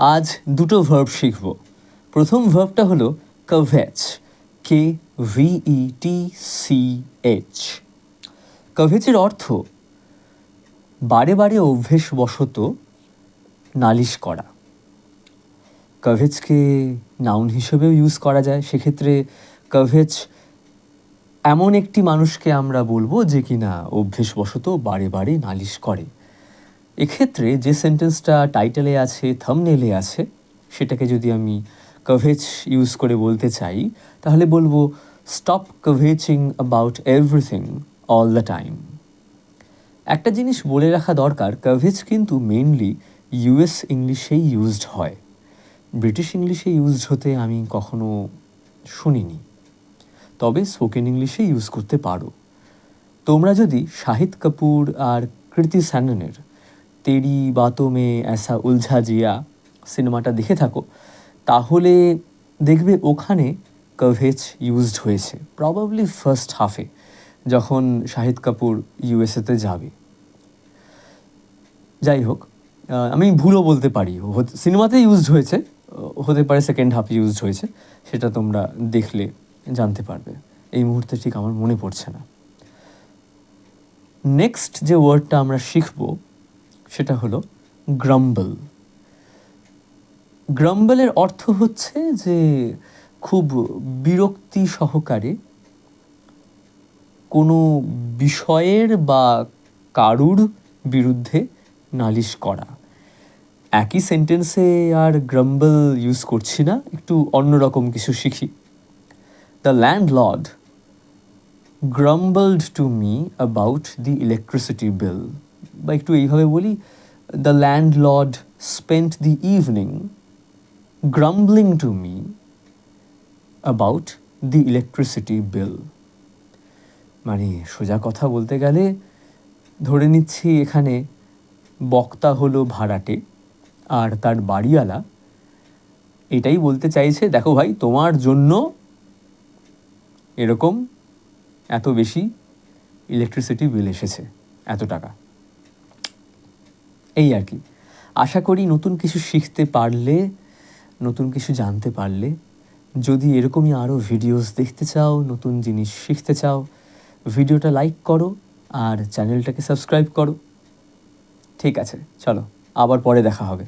আজ দুটো ভার্ব শিখব। প্রথম ভার্বটা হলো কভেচ কে ভিই টি সি এইচ কভেচের অর্থ বারে বারে অভ্যেসবশত নালিশ করা। কভেজকে নাউন হিসেবেও ইউজ করা যায়। সেক্ষেত্রে কভেজ এমন একটি মানুষকে আমরা বলব যে কিনা অভ্যেসবশত বারে বারে নালিশ করে। এক্ষেত্রে যে সেন্টেন্সটা টাইটেলে আছে থামনেলে আছে, সেটাকে যদি আমি কভেজ ইউজ করে বলতে চাই, তাহলে বলব stop covfefing about everything all the time একটা জিনিস বলে রাখা দরকার কভেজ কিন্তু মেইনলি ইউএস ইংলিশেই ইউজড হয়। ব্রিটিশ ইংলিশে ইউজড হতে আমি কখনো শুনিনি। তবে স্পোকেন ইংলিশে ইউজ করতে পারো। তোমরা যদি শাহিদ কাপুর আর কৃতি স্যাননের তেরি বাতো মে অ্যাসা উলঝা জিয়া সিনেমাটা দেখে থাকো। তাহলে দেখবে ওখানে কভেজ ইউজড হয়েছে প্রবাবলি ফার্স্ট হাফে যখন শাহিদ কাপুর ইউএসএতে যাবে। যাই হোক আমি ভুলও বলতে পারি সিনেমাতে ইউজড হয়েছে হতে পারে সেকেন্ড হাফ ইউজড হয়েছে, সেটা তোমরা দেখলে জানতে পারবে। এই মুহূর্তে ঠিক আমার মনে পড়ছে না। নেক্সট যে ওয়ার্ডটা আমরা শিখব সেটা হলো গ্রাম্বল। গ্রাম্বলের অর্থ হচ্ছে যে খুব বিরক্তি সহকারে কোনো বিষয়ের বা কারুর বিরুদ্ধে নালিশ করা। একই সেন্টেন্সে আর গ্রাম্বল ইউজ করছি না, একটু অন্যরকম কিছু শিখি। The landlord grumbled to me about the electricity bill বা একটু এইভাবে বলি the landlord spent the evening grumbling to me about the electricity bill মানে সোজা কথা বলতে গেলে, ধরে নিচ্ছি এখানে বক্তা হলো ভাড়াটে আর তার বাড়িওয়ালা এটাই বলতে চাইছে, দেখো ভাই, তোমার জন্য এরকম এত বেশি ইলেকট্রিসিটি বিল এসেছে, এত টাকা। এই আর কি। আশা করি নতুন কিছু শিখতে পারলে, নতুন কিছু জানতে পারলে, যদি এরকমই আরও ভিডিওস দেখতে চাও, নতুন জিনিস শিখতে চাও ভিডিওটা লাইক করো আর চ্যানেলটাকে সাবস্ক্রাইব করো। ঠিক আছে, চলো, আবার পরে দেখা হবে।